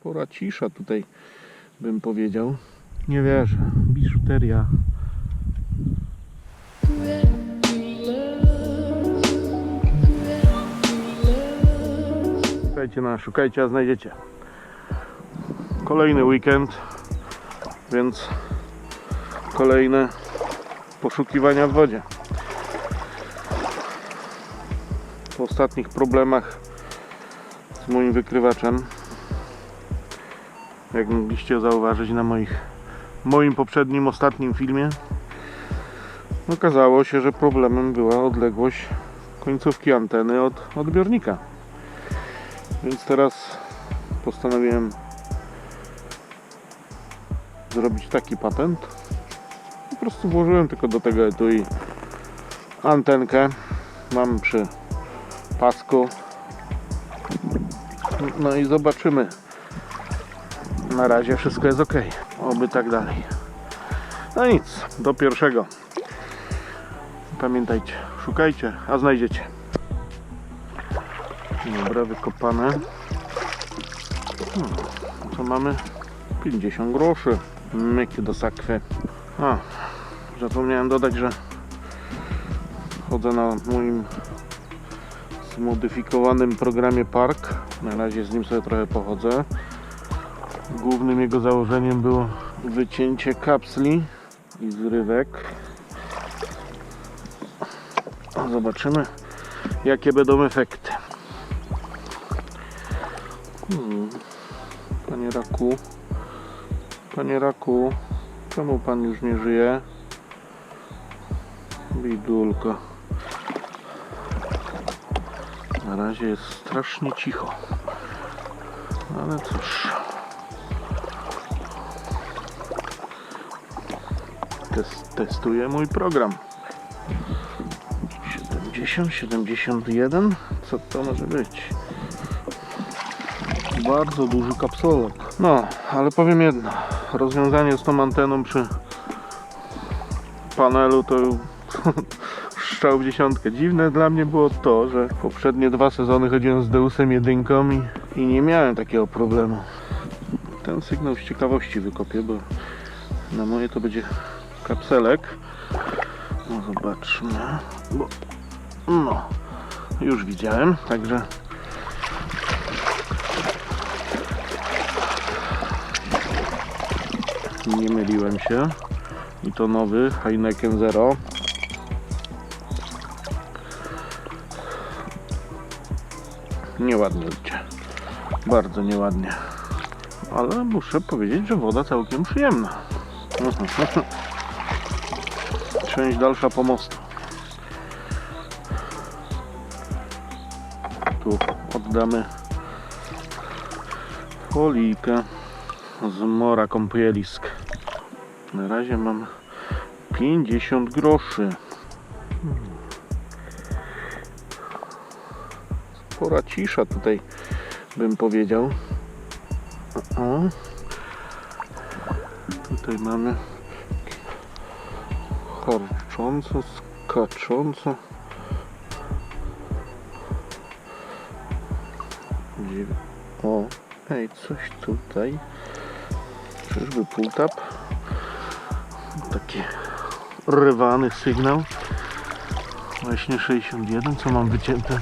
Spora cisza tutaj, bym powiedział. Nie wierzę. Biżuteria. Szukajcie na, szukajcie, a znajdziecie. Kolejny weekend, więc kolejne poszukiwania w wodzie. Po ostatnich problemach z moim wykrywaczem, jak mogliście zauważyć na moich, moim poprzednim, ostatnim filmie, okazało się, że problemem była odległość końcówki anteny od odbiornika. Więc teraz postanowiłem zrobić taki patent. Po prostu włożyłem tylko do tego etui antenkę. Mam przy pasku. No i zobaczymy. Na razie wszystko jest ok. Oby tak dalej. No nic, do pierwszego. Pamiętajcie, szukajcie, a znajdziecie. Dobra, wykopane. Hmm, co mamy? 50 groszy. Myki do sakwy. A, zapomniałem dodać, że chodzę na moim zmodyfikowanym programie Park. Na razie z nim sobie trochę pochodzę. Głównym jego założeniem było wycięcie kapsli i zrywek. Zobaczymy, jakie będą efekty. Hmm. Panie Raku, panie Raku, czemu pan już nie żyje? Bidulka. Na razie jest strasznie cicho. Ale cóż. Test, testuję mój program. 70, 71. Co to może być? Bardzo duży kapsolek. No, ale powiem jedno. Rozwiązanie z tą anteną przy panelu to strzał w dziesiątkę. Dziwne dla mnie było to, że poprzednie dwa sezony chodziłem z Deusem jedynką i, i nie miałem takiego problemu. Ten sygnał z ciekawości wykopię, bo na moje to będzie kapselek. No zobaczmy. Bo, no, już widziałem, także nie myliłem się i to nowy Heineken Zero nieładnie ludzie bardzo nieładnie ale muszę powiedzieć, że woda całkiem przyjemna część dalsza pomostu tu oddamy folijkę z mora kąpielisk. Na razie mam 50 groszy. Spora cisza tutaj bym powiedział. O. Tutaj mamy harcząco, skacząco. Dziew- O, ej, coś tutaj. Czyżby pulltap? Taki rywany sygnał. Właśnie 61, co mam wycięte?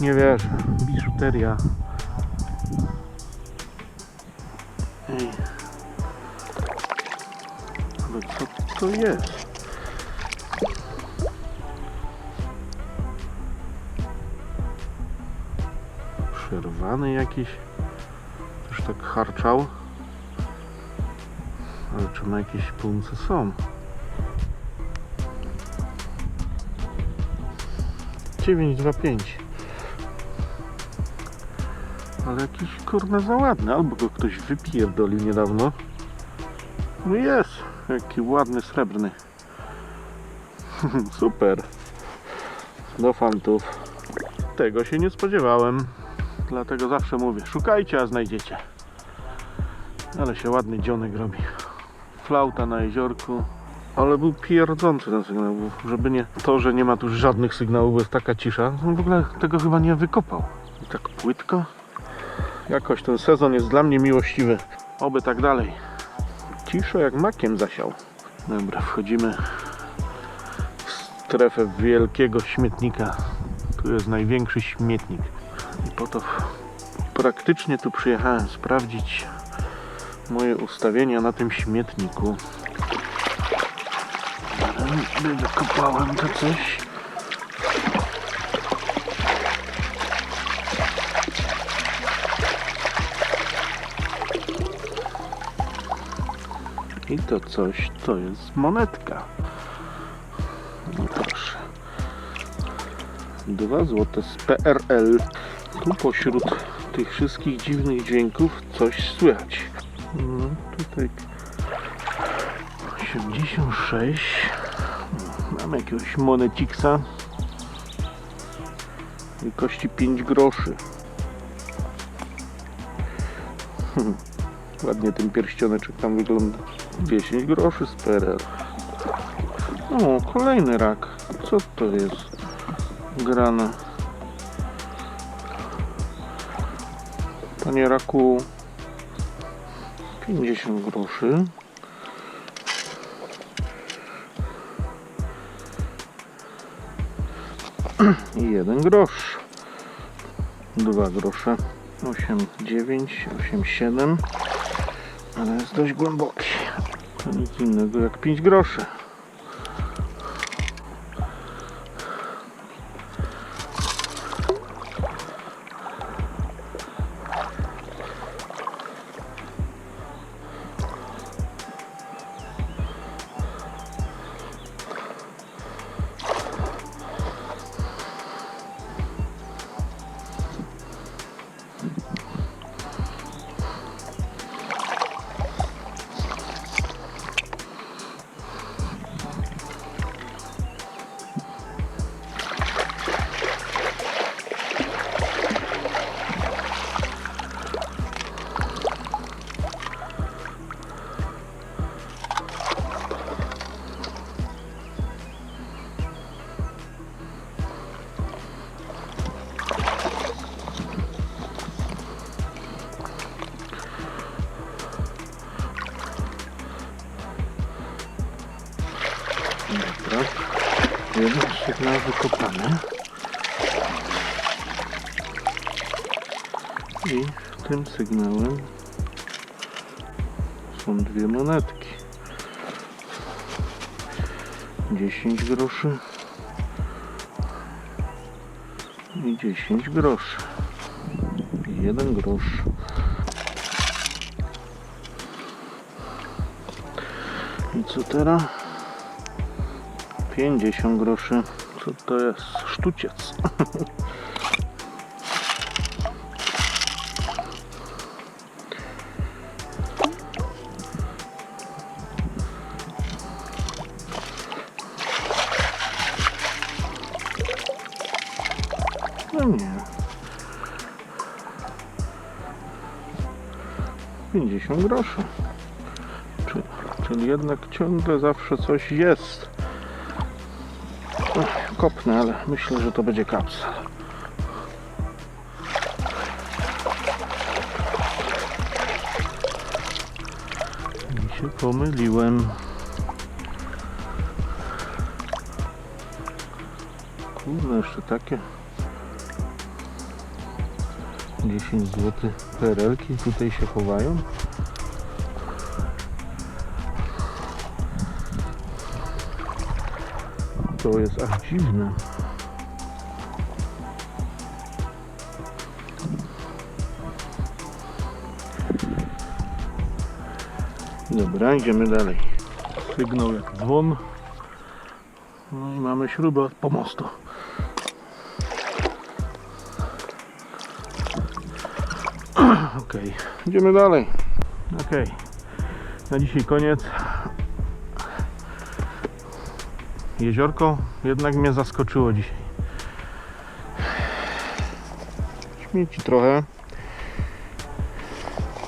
Nie wierzę, biżuteria. Ej. Ale co to jest? Przerwany jakiś. Już tak harczał. Ale czy ma jakieś punce są? 925 Ale jakiś kurna za ładny. Albo go ktoś wypierdolił niedawno. No jest. Jaki ładny, srebrny. Super. Do fantów. Tego się nie spodziewałem. Dlatego zawsze mówię, szukajcie, a znajdziecie. Ale się ładny dzionek robi. Flauta na jeziorku. Ale był pierdzący ten sygnał, żeby nie to, że nie ma tu żadnych sygnałów, bo jest taka cisza, on w ogóle tego chyba nie wykopał. I tak płytko. Jakoś ten sezon jest dla mnie miłościwy. Oby tak dalej. Ciszo jak makiem zasiał. Dobra, wchodzimy w strefę wielkiego śmietnika. Tu jest największy śmietnik. I po to praktycznie tu przyjechałem sprawdzić moje ustawienia na tym śmietniku. Wykopałem to coś. I to coś to jest monetka. No proszę. Dwa złote z PRL. Tu pośród tych wszystkich dziwnych dźwięków coś słychać. No tutaj 86. Mam jakiegoś moneciksa. Wielkości 5 groszy. Hmm. Ładnie ten pierścioneczek tam wygląda. 10 groszy z PRL. O, kolejny rak. Co to jest? Grane. Panie raku 50 groszy. I jeden grosz. Dwa grosze. 8, 9, 8, 7. Ale jest dość głęboki. Nic innego jak 5 groszy. Sygnał wykopany. I tym sygnałem są dwie monetki. 10 groszy i 10 groszy. I jeden grosz. I co teraz? 50 groszy. Co to jest? Sztuciec. No nie. 50 groszy. Czyli, czyli jednak ciągle zawsze coś jest. Kopnę, ale myślę, że to będzie kapsel. I się pomyliłem. Kurde, jeszcze takie 10 zł perelki tutaj się chowają. To jest aż dziwne. Dobra, idziemy dalej. Sygnał jak dzwon. No i mamy śrubę od pomostu. Okej, idziemy dalej. Okej, na dzisiaj koniec. Jeziorko jednak mnie zaskoczyło dzisiaj. Śmieci trochę.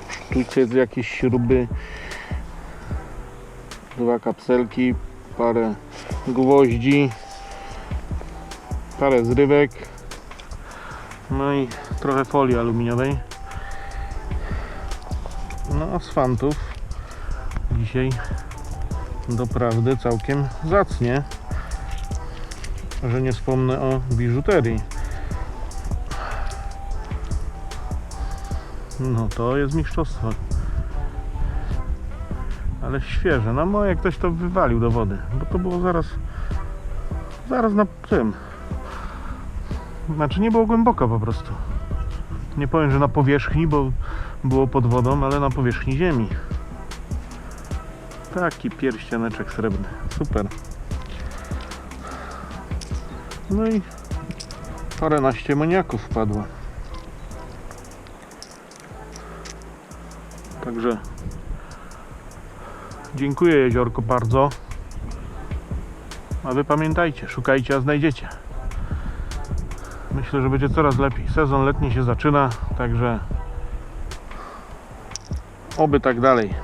Sztuciec, jakieś śruby. Dwa kapselki. parę gwoździ, parę zrywek, no i trochę folii aluminiowej. No asfantów dzisiaj doprawdy całkiem zacnie, że nie wspomnę o biżuterii. No to jest mistrzostwo. Ale świeże. No moje ktoś to wywalił do wody, bo to było zaraz zaraz na tym. Znaczy nie było głęboko po prostu. Nie powiem, że na powierzchni, bo było pod wodą, ale na powierzchni ziemi. Taki pierścioneczek srebrny. Super. No i paręnaście moniaków wpadło. Także dziękuję jeziorko bardzo. A wy pamiętajcie, szukajcie, a znajdziecie. Myślę, że będzie coraz lepiej. Sezon letni się zaczyna, także oby tak dalej.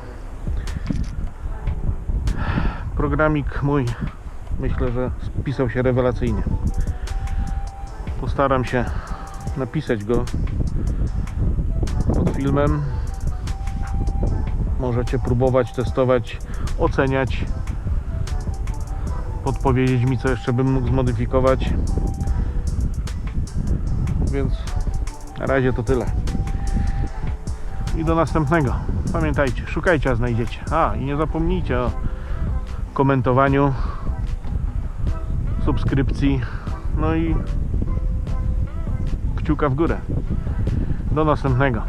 Programik mój myślę, że spisał się rewelacyjnie. Postaram się napisać go pod filmem. Możecie próbować, testować, oceniać, podpowiedzieć mi, co jeszcze bym mógł zmodyfikować. Więc na razie to tyle. I do następnego. Pamiętajcie, szukajcie, a znajdziecie. A i nie zapomnijcie o komentowaniu, subskrypcji, no i kciuka w górę. Do następnego.